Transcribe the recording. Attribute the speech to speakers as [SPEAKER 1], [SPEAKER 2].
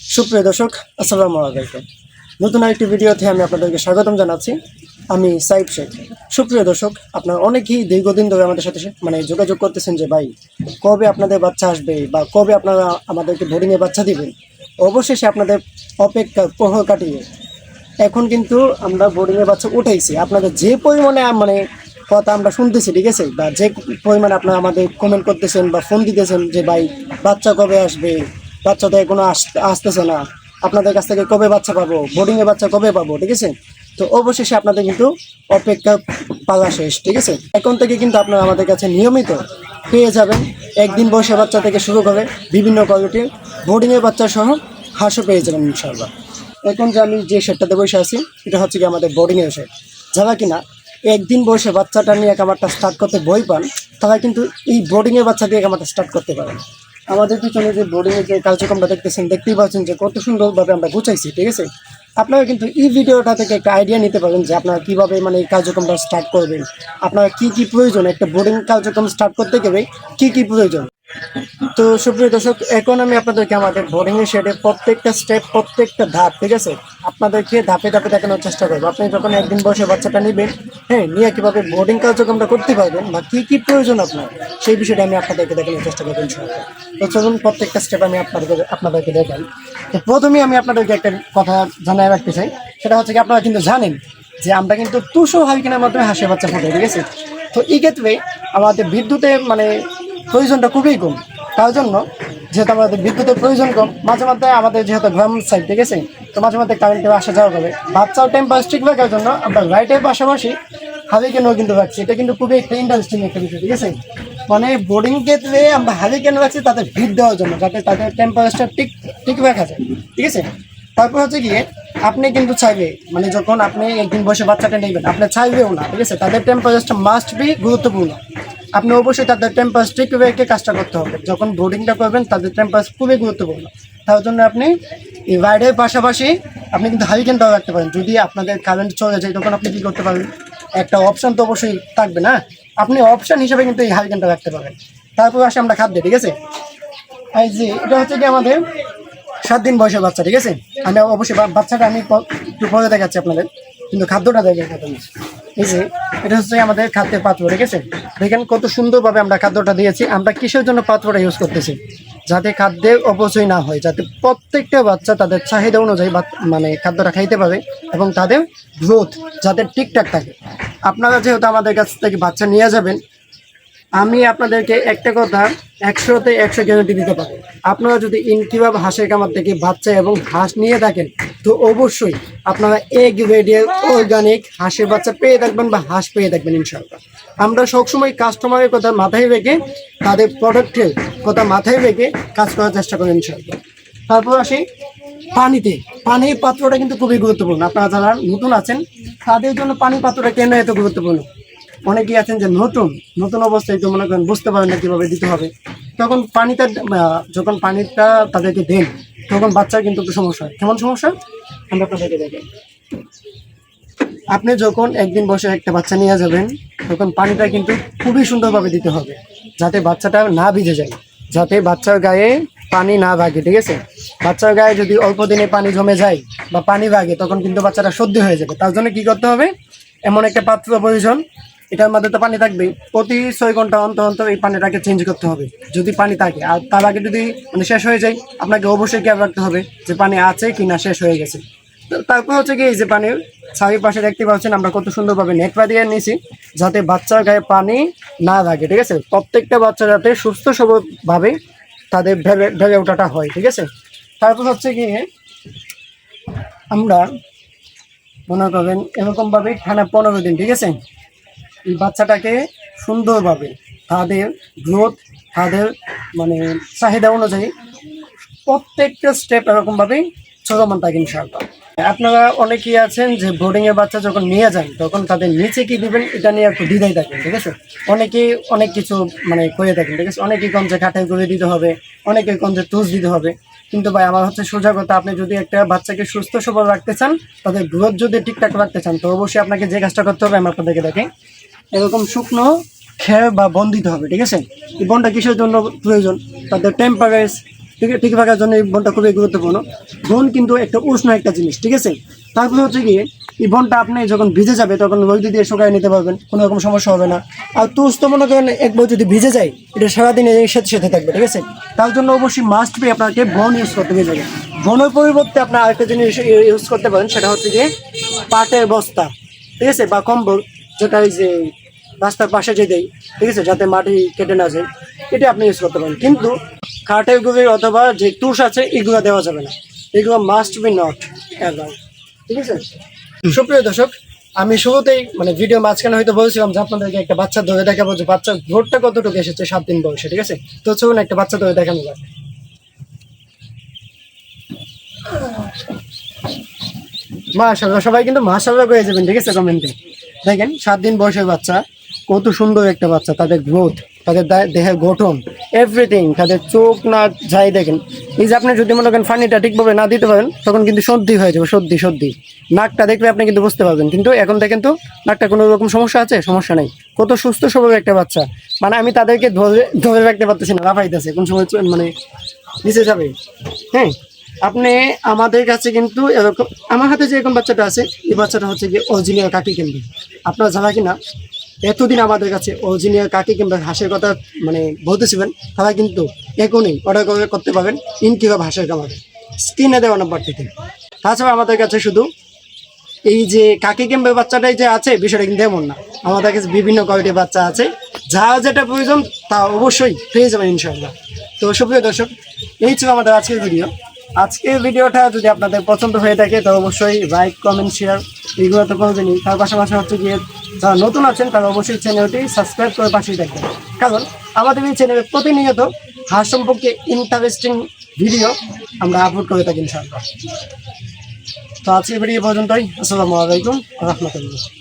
[SPEAKER 1] সুপ্রিয় দর্শক, আসসালামু আলাইকুম। নতুন আরেকটি ভিডিওতে আমি আপনাদেরকে স্বাগতম জানাচ্ছি। আমি সাইব শেখ। সুপ্রিয় দর্শক, আপনারা অনেকেই দীর্ঘদিন ধরে আমাদের সাথে মানে যোগাযোগ করতেছেন যে, ভাই, কবে আপনাদের বাচ্চা আসবে বা কবে আপনারা আমাদেরকে বোর্ডিংয়ে বাচ্চা দিবেন? অবশেষে আপনাদের অপেক্ষা প্রহর কাটিয়ে এখন কিন্তু আমরা বোর্ডিংয়ে বাচ্চা উঠাইছি। আপনাদের যে পরিমাণে মানে কথা আমরা শুনতেছি, ঠিক আছে? বা যে পরিমাণে আপনারা আমাদের কমেন্ট করতেছেন বা ফোন দিতেছেন যে, ভাই, বাচ্চা কবে আসবে? বাচ্চা তো এখনও আসতেছে না। আপনাদের কাছ থেকে কবে বাচ্চা পাবো? বোর্ডিংয়ে বাচ্চা কবে পাবো? ঠিক আছে? তো অবশেষে আপনাদের কিন্তু অপেক্ষা পালা শেষ, ঠিক আছে? এখন থেকে কিন্তু আপনারা আমাদের কাছে নিয়মিত পেয়ে যাবেন। একদিন বয়সের বাচ্চা থেকে শুরু করে বিভিন্ন কোয়ালিটির বোর্ডিংয়ের বাচ্চা সহ হাঁসও পেয়ে যাবেন, ইনশাআল্লাহ। এখন যে আমি যে শেডটাতে বসে আছি, এটা হচ্ছে কি আমাদের বোর্ডিংয়ের শেড যারা কিনা একদিন বসে বাচ্চাটা নিয়ে কামারটা স্টার্ট করতে বই পান, তারা কিন্তু এই বোর্ডিংয়ের বাচ্চা দিয়ে কামারটা স্টার্ট করতে পারেন। আমাদের পিছনে যে বোর্ডিংয়ের যে কার্যক্রমটা দেখতেছেন, দেখতেই পাচ্ছেন যে কত সুন্দরভাবে আমরা গুছাইছি, ঠিক আছে? আপনারা কিন্তু এই ভিডিওটা থেকে একটা আইডিয়া নিতে পারেন যে আপনারা কীভাবে মানে এই কার্যক্রমটা স্টার্ট করবেন। আপনারা কি কি প্রয়োজন? একটা বোর্ডিং কার্যক্রম স্টার্ট করতে গেলে কি কি প্রয়োজন? তো সুপ্রিয় দর্শক, এখন আমি আপনাদেরকে আমাদের বোর্ডিং এর শেডে প্রত্যেকটা স্টেপ প্রত্যেকটা ধাপ, ঠিক আছে? আপনাদেরকে ধাপে ধাপে দেখানোর চেষ্টা করব। আপনি যখন একদিন বসে বাচ্চাটা নেবেন হ্যাঁ নিয়ে কীভাবে বোর্ডিং কার্যক্রমটা করতে পারবেন বা কি কি প্রয়োজন আপনার, সেই বিষয়টা আমি আপনাদেরকে দেখানোর চেষ্টা করবেন তো চলুন, প্রত্যেকটা স্টেপ আমি আপনাদের আপনাদেরকে দেখাই। তো প্রথমেই আমি আপনাদেরকে একটা কথা জানাই রাখতে চাই, সেটা হচ্ছে কি আপনারা কিন্তু জানেন যে আমরা কিন্তু তুষো হারিকেনের মাধ্যমে হাঁসের বাচ্চা ফুটে ঠিক আছে? তো এই ক্ষেত্রে আমাদের বিদ্যুতের মানে প্রয়োজনটা খুবই কম। তার জন্য যেহেতু আমাদের বিদ্যুতের প্রয়োজন কম, মাঝে মধ্যে আমাদের যেহেতু গ্রাম সাইড ঠিক আছে? তো মাঝে মধ্যে কারেন্টের আসা যাওয়া হবে বাচ্চাও টেম্পার ঠিক রাখার জন্য আমরা লাইটের পাশাপাশি হারিকেনও কিন্তু রাখছি। এটা কিন্তু খুবই একটা ইন্টারেস্টিং একটা বিষয়, ঠিক আছে? মানে বোর্ডিং ক্ষেত্রে আমরা হারিকেন রাখছি তাদের ভিড় দেওয়ার জন্য, যাতে তাদের টেম্পারেচার ঠিক ঠিক রাখা যায়, ঠিক আছে? তারপর হচ্ছে গিয়ে আপনি কিন্তু চাইবে মানে যখন আপনি একদিন বসে বাচ্চাটা নেবেন, আপনি চাইবেও না, ঠিক আছে? তাদের টেম্পারেচারটা মাস্ট বি গুরুত্বপূর্ণ। আপনি অবশ্যই তাদের টেম্পারেচার ঠিক রেখে কাজটা করতে হবে। যখন বোর্ডিংটা করবেন, তাদের টেম্পারেচার খুবই গুরুত্বপূর্ণ। তার জন্য আপনি এই রাইডের পাশাপাশি আপনি কিন্তু হারিকেনটাও রাখতে পারেন। যদি আপনাদের কারেন্ট চলে যায়, তখন আপনি কী করতে পারেন একটা অপশান তো অবশ্যই থাকবে না। আপনি অপশান হিসেবে কিন্তু এই হারিকেনটা রাখতে পারেন তারপর আসে আমরা খাদ্যে, ঠিক আছে? এই যে, এটা হচ্ছে কি আমাদের সাত দিন বয়সের বাচ্চা, ঠিক আছে? আমি অবশ্যই বাচ্চাটা আমি একটু পরে দেখাচ্ছি আপনাদের। কিন্তু খাদ্যটা দেখে এই যে, এটা হচ্ছে আমাদের খাদ্যের পাত্র, ঠিক আছে? দেখেন কত সুন্দরভাবে আমরা খাদ্যটা দিয়েছি। আমরা কিসের জন্য পাত্রটা ইউজ করতেছি? যাতে খাদ্যের অপচয় না হয়, যাতে প্রত্যেকটা বাচ্চা তাদের চাহিদা অনুযায়ী মানে খাদ্যটা খাইতে পারে এবং তাদের গ্রোথ যাতে ঠিকঠাক থাকে। আপনারা যেহেতু আমাদের কাছ থেকে বাচ্চা নিয়ে যাবেন, আমি আপনাদেরকে একটা কথা একশোতে একশো গ্যারান্টি দিতে পারি আপনারা যদি ইনকিভাব হাঁসের কামার থেকে বাচ্চা এবং হাঁস নিয়ে থাকেন, তো অবশ্যই আপনারা এগ রেডিয়াল অর্গানিক হাঁসের বাচ্চা পেয়ে থাকবেন বা হাঁস পেয়ে থাকবেন ইনশাআল্লাহ। আমরা সবসময় কাস্টমারের কথা মাথায় রেখে, তাদের প্রোডাক্টের কথা মাথায় রেখে কাজ করার চেষ্টা করেন ইনশাআল্লাহ। তারপর আসি পানিতে। পানির পাত্রটা কিন্তু খুবই গুরুত্বপূর্ণ। আপনারা যারা নতুন আছেন, তাদের জন্য পানির পাত্রটা কেন এত গুরুত্বপূর্ণ? অনেকেই আছেন যে নতুন নতুন অবস্থায় তো মনে করেন বুঝতে পারেন না কীভাবে দিতে হবে। তখন পানিটা যখন পানিটা তাদেরকে দেন, তখন বাচ্চার কিন্তু একটু সমস্যা হয়। কেমন সমস্যা? আমরা আপনাদেরকে দেখেন আপনি যখন একদিন বসে একটা বাচ্চা নিয়ে যাবেন, তখন পানিটা কিন্তু খুবই সুন্দরভাবে দিতে হবে, যাতে বাচ্চাটা না ভিজে যায়, যাতে বাচ্চার গায়ে পানি না ভাগে, ঠিক আছে? বাচ্চার গায়ে যদি অল্প দিনে পানি জমে যায় বা পানি ভাগে, তখন কিন্তু বাচ্চাটা সর্দি হয়ে যাবে। তার জন্য কি করতে হবে? এমন একটা পাত্র প্রয়োজন, এটার মধ্যে তো পানি থাকবে প্রতি ছয় ঘণ্টা অন্তর অন্তর এই পানিটাকে চেঞ্জ করতে হবে, যদি পানি থাকে। আর তার আগে যদি মানে শেষ হয়ে যায়, আপনাকে অবশ্যই খেয়াল রাখতে হবে যে পানি আছে কি না শেষ হয়ে গেছে। তারপর হচ্ছে কি এই যে পানির চারিপাশে দেখতে পাচ্ছেন আমরা কত সুন্দরভাবে নেটপা দিয়ে নিয়েছি, যাতে বাচ্চার গায়ে পানি না লাগে, ঠিক আছে? প্রত্যেকটা বাচ্চা যাতে সুস্থ সবলভাবে তাদের ভেবে ভেবে ওঠাটা হয়, ঠিক আছে? তারপর হচ্ছে কি আমরা মনে করবেন এরকমভাবে টানা পনেরো দিন, ঠিক আছে? এই বাচ্চাটাকে সুন্দরভাবে তাদের গ্রোথ তাদের মানে চাহিদা অনুযায়ী প্রত্যেকটা স্টেপ এরকমভাবেই চলমান থাকে ইনশাআল্লাহ। আপনারা অনেকেই আছেন যে বোর্ডিং এর বাচ্চা যখন নিয়ে যান, তখন তাদের নিচে কি দিবেন, এটা নিয়ে একটু দ্বিধাই থাকেন, ঠিক আছে? অনেকেই অনেক কিছু মানে করে থাকেন, ঠিক আছে? অনেকেই কম যে কাঠাই করে দিতে হবে অনেকে কম যে টুস দিতে হবে। কিন্তু ভাই, আমার হচ্ছে সোজা কথা, আপনি যদি একটা বাচ্চাকে সুস্থ সবল রাখতে চান, তাদের গ্রোথ যদি ঠিকঠাক রাখতে চান, তো অবশ্যই আপনাকে যে কাজটা করতে হবে, আমি আপনাদেরকে দেখে এরকম শুকনো খেয়ে বা বন দিতে হবে, ঠিক আছে? এই বনটা কিসের জন্য প্রয়োজন? তাদের টেম্পারেচার ঠিক ঠিক থাকার জন্য এই বনটা খুবই গুরুত্বপূর্ণ। বন কিন্তু একটা উষ্ণ একটা জিনিস, ঠিক আছে? তারপরে হচ্ছে গিয়ে এই বনটা আপনি যখন ভিজে যাবে, তখন রোদ দিয়ে শুকায় নিতে পারবেন, কোনো রকম সমস্যা হবে না। আর তুষ তো মনে করেন, এক বই যদি ভিজে যায়, এটা সারাদিন এর সাথে সাথে থাকবে, ঠিক আছে? তার জন্য অবশ্যই মাস্ট বি আপনাকে বন ইউজ করতে হবে। যাবে বনের পরিবর্তে আপনার আরেকটা জিনিস ইউজ করতে পারেন, সেটা হচ্ছে গিয়ে পাটের বস্তা, ঠিক আছে? বা কম্বল, যেটা ওই যে রাস্তার পাশে যে দেয়, ঠিক আছে? যাতে মাটি কেটে না যায়। এটা আপনি ইউজ করতে পারেন। কিন্তু খাটের গুঁড়ি অথবা যে তুষ আছে, এগুলো দেওয়া যাবে না। এগুলো মাস্ট বি নট ঠিক আছে? সুপ্রিয় দর্শক, আমি শুরুতেই মানে ভিডিও মাঝখানে হয়তো বলছিলাম যে আপনাদেরকে একটা বাচ্চা ধরে দেখাবো যে বাচ্চার ভোটটা কতটুকু এসেছে সাত দিন বয়সে, ঠিক আছে? তো চলুন একটা বাচ্চা ধরে দেখানো যাক। মাশাল্লাহ সবাই কিন্তু মাশাল্লাহ করে যাবেন, ঠিক আছে, কমেন্টে। দেখেন, সাত দিন বয়সের বাচ্চা, কত সুন্দর একটা বাচ্চা, তাদের গ্রোথ তাদের দেহের গঠন এভরিথিং তাদের চোখ না যাই দেখেন। এই যে আপনি যদি মনে করেন ফানিটা ঠিকভাবে না দিতে পারেন, তখন কিন্তু সর্দি হয়ে যাবে, সর্দি সর্দি। নাকটা দেখলে আপনি কিন্তু বুঝতে পারবেন। কিন্তু এখন দেখেন তো, নাকটা কোনো রকম সমস্যা আছে? সমস্যা নেই। কত সুস্থ স্বভাবের একটা বাচ্চা। মানে আমি তাদেরকে ধরে ধরে রাখতে পারতেছি না, লাফাইতেছে। কোন সময় মানে নিচে যাবে। হ্যাঁ? আপনি আমাদের কাছে কিন্তু এরকম আমার হাতে যে এরকম বাচ্চাটা আছে, এই বাচ্চাটা হচ্ছে গিয়ে অরিজিনাল কাকি কিনবে আপনারা যারা কিনা এতদিন আমাদের কাছে অরিজিনাল কাকি কিংবা হাঁসের কথা মানে বলতেছিলেন, তারা কিন্তু এখনই অর্ডার করে করতে পারবেন ইনকিভাব হাঁসের কামারে স্ক্রিনে দেওয়া নাম্বার থেকে। তাছাড়া আমাদের কাছে শুধু এই যে কাকি কিংবা বাচ্চাটাই যে আছে, বিষয়টা কিন্তু এমন না। আমাদের কাছে বিভিন্ন কোয়ালিটির বাচ্চা আছে। যা যেটা প্রয়োজন, তা অবশ্যই পেয়ে যাবেন ইনশাআল্লাহ। তো সুপ্রিয় দর্শক, এই ছিল আমাদের আজকের ভিডিও আজকের ভিডিওটা যদি আপনাদের পছন্দ হয়ে থাকে, তো অবশ্যই লাইক কমেন্ট শেয়ার এগুলো তো করবেনই তার পাশাপাশি হচ্ছে গিয়ে যারা নতুন আছেন, তারা অবশ্যই চ্যানেলটি সাবস্ক্রাইব করে পাশেই থাকবেন। কারণ আমাদের এই চ্যানেলে প্রতিনিয়ত হাঁস সম্পর্কে ইন্টারেস্টিং ভিডিও আমরা আপলোড করে থাকি, ইনশাআল্লাহ। তো আজকের ভিডিও পর্যন্তই। আসসালামু আলাইকুম রহমতুল্লাহ।